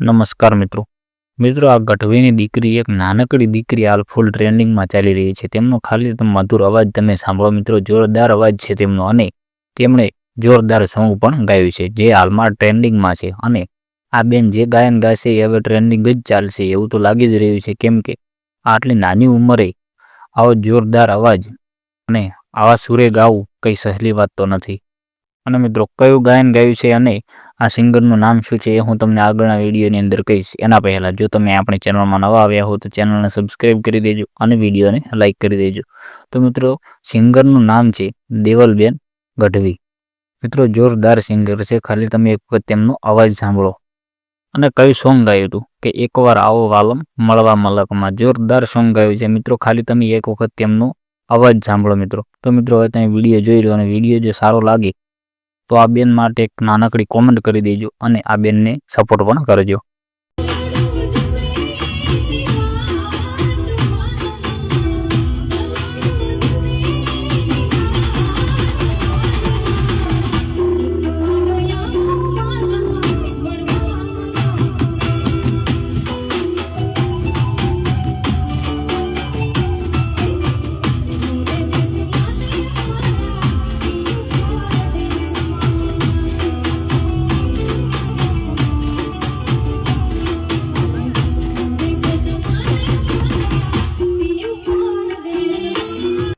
નમસ્કાર મિત્રો. મિત્રો, આ ગઢવીની દીકરી એક નાનકડી દીકરી હાલ ફૂલ ટ્રેન્ડિંગમાં ચાલી રહી છે. તેમનો ખાલી મધુર અવાજ તમે સાંભળો મિત્રો, જોરદાર અવાજ છે તેમનો અને તેમણે જોરદાર સોંગ પણ ગાયું છે, જે હાલમાં ટ્રેન્ડિંગમાં છે. અને આ બેન જે ગાયન ગાશે એ હવે ટ્રેન્ડિંગ જ ચાલશે, એવું તો લાગી જ રહ્યું છે. કેમ કે આટલી નાની ઉંમરે આવો જોરદાર અવાજ અને આવા સુરે ગાવું કંઈ સહેલી વાત તો નથી. અને મિત્રો, કયું ગાયન ગાયું છે અને આ સિંગરનું નામ શું છે એ હું તમને આગળના વિડીયોની અંદર કહીશ. એના પહેલાં જો તમે આપણી ચેનલમાં નવા આવ્યા હો તો ચેનલને સબસ્ક્રાઈબ કરી દેજો અને વિડીયોને લાઇક કરી દેજો. તો મિત્રો, સિંગરનું નામ છે દેવલબેન ગઢવી. મિત્રો, જોરદાર સિંગર છે. ખાલી તમે એક વખત તેમનો અવાજ સાંભળો. અને કયું સોંગ ગાયું હતું કે એકવાર આવો વાલમ મળવા મલકમાં. જોરદાર સોંગ ગાયું છે. મિત્રો, ખાલી તમે એક વખત તેમનો અવાજ સાંભળો મિત્રો. તો મિત્રો, હવે તમે વીડિયો જોઈ લો અને વીડિયો જો સારો લાગે તો આ બેન માટે એક નાનકડી કોમેન્ટ કરી દેજો અને આ બેનને સપોર્ટ પણ કરજો.